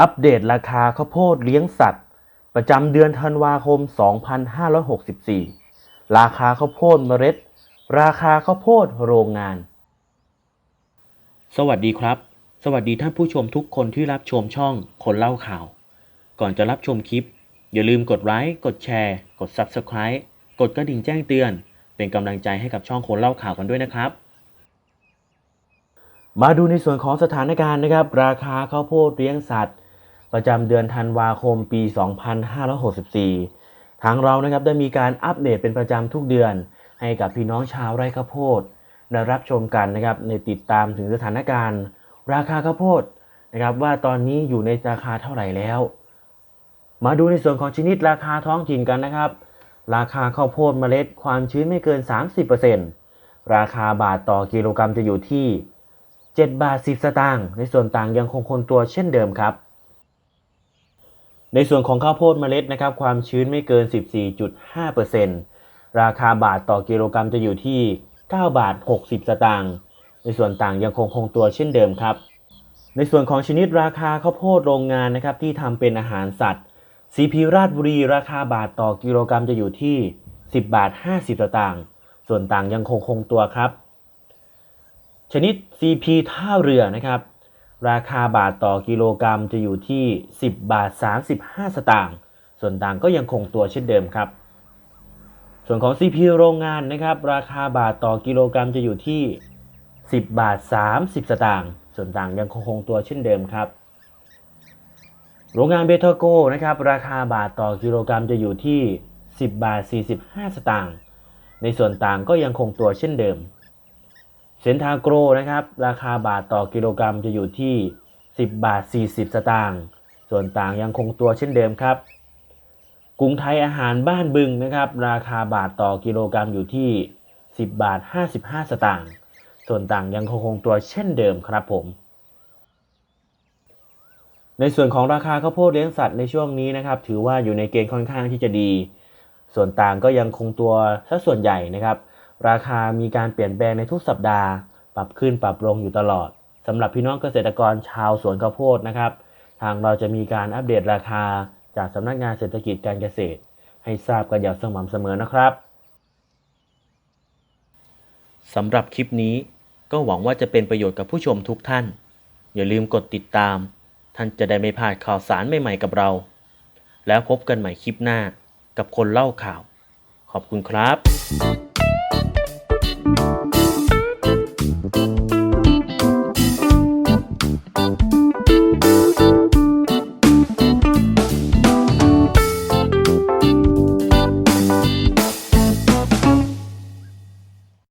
อัปเดตราคาข้าวโพดเลี้ยงสัตว์ ประจำเดือนธันวาคม 2564 ราคาข้าวโพดเมล็ด ราคาข้าวโพดโรงงาน สวัสดีครับ สวัสดีท่านผู้ชมทุกคนที่รับชมช่องคนเล่าข่าว ก่อนจะรับชมคลิป อย่าลืมกดไลค์กดแชร์ กด Subscribe กดกระดิ่งแจ้งเตือน เป็นกำลังใจให้กับช่องคนเล่าข่าวกันด้วยนะครับมาดูในส่วนของสถานการณ์นะครับ ราคาข้าวโพดเลี้ยงสัตว์ ประจำเดือนธันวาคมปี 2564 ทางเรานะครับได้มีการอัปเดตเป็นประจำทุกเดือน ให้กับพี่น้องชาวไร่ข้าวโพดได้รับชมกันนะครับในติดตามถึงสถานการณ์ ราคาข้าวโพดนะครับว่าตอนนี้อยู่ในราคาเท่าไหร่แล้ว มาดูในส่วนของชนิดราคาท้องถิ่นกันนะครับ ราคาข้าวโพดเมล็ดความชื้นไม่เกิน 30%ราคาบาทต่อกิโลกรัมจะอยู่ที่ 7 บาท 10 สตางค์ในส่วนต่างยังคงคงตัวเช่นเดิมครับ ในส่วนของข้าวโพดเมล็ดนะครับความชื้นไม่เกิน 14.5%ราคาบาทต่อกิโลกรัมจะอยู่ที่ 9 บาท 60 สตางค์ในส่วนต่างยังคงคงตัวเช่นเดิมครับ ในส่วนของชนิดราคาข้าวโพดโรงงานนะครับที่ทำเป็นอาหารสัตว์ซีพีราชบุรีราคาบาทต่อกิโลกรัมจะอยู่ที่ 10 บาท 50 สตางค์ส่วนต่างยังคงคงตัวครับ ชนิด CP ท่าเรือนะครับ ราคาบาทต่อกิโลกรัมจะอยู่ที่ 10 บาท 35 สตางค์ ส่วนต่างก็ยังคงตัวเช่นเดิมครับ ส่วนของ CP โรงงานนะครับ ราคาบาทต่อกิโลกรัมจะอยู่ที่ 10 บาท 30 สตางค์ ส่วนต่างยังคงตัวเช่นเดิมครับ โรงงานเบทาโกนะครับ ราคาบาทต่อกิโลกรัมจะอยู่ที่ 10 บาท 45 สตางค์ ในส่วนต่างก็ยังคงตัวเช่นเดิม เซนทาโกรนะครับ ราคาบาทต่อกิโลกรัมจะอยู่ที่ 10 บาท 40 สตางค์ส่วนต่างยังคงตัวเช่นเดิมครับกรุงไทยอาหารบ้านบึงนะครับ ราคาบาทต่อกิโลกรัมอยู่ที่ 10 บาท 55 สตางค์ส่วนต่างยังคงคงตัวเช่นเดิมครับผม ในส่วนของราคาข้าวโพดเลี้ยงสัตว์ในช่วงนี้นะครับ ถือว่าอยู่ในเกณฑ์ค่อนข้างที่จะดี ส่วนต่างก็ยังคงตัวสัส่วนใหญ่นะครับ ราคามีการเปลี่ยนแปลงในทุกสัปดาห์ ปรับขึ้นปรับลงอยู่ตลอดสำหรับพี่น้องเกษตรกรชาวสวนข้าวโพดนะครับ ทางเราจะมีการอัปเดตราคาจากสำนักงานเศรษฐกิจการเกษตร ให้ทราบกันอย่างสม่ำเสมอนะครับสำหรับคลิปนี้ก็หวังว่าจะเป็นประโยชน์กับผู้ชมทุกท่าน อย่าลืมกดติดตาม ท่านจะได้ไม่พลาดข่าวสารใหม่ๆกับเรา แล้วพบกันใหม่คลิปหน้ากับคนเล่าข่าว ขอบคุณครับ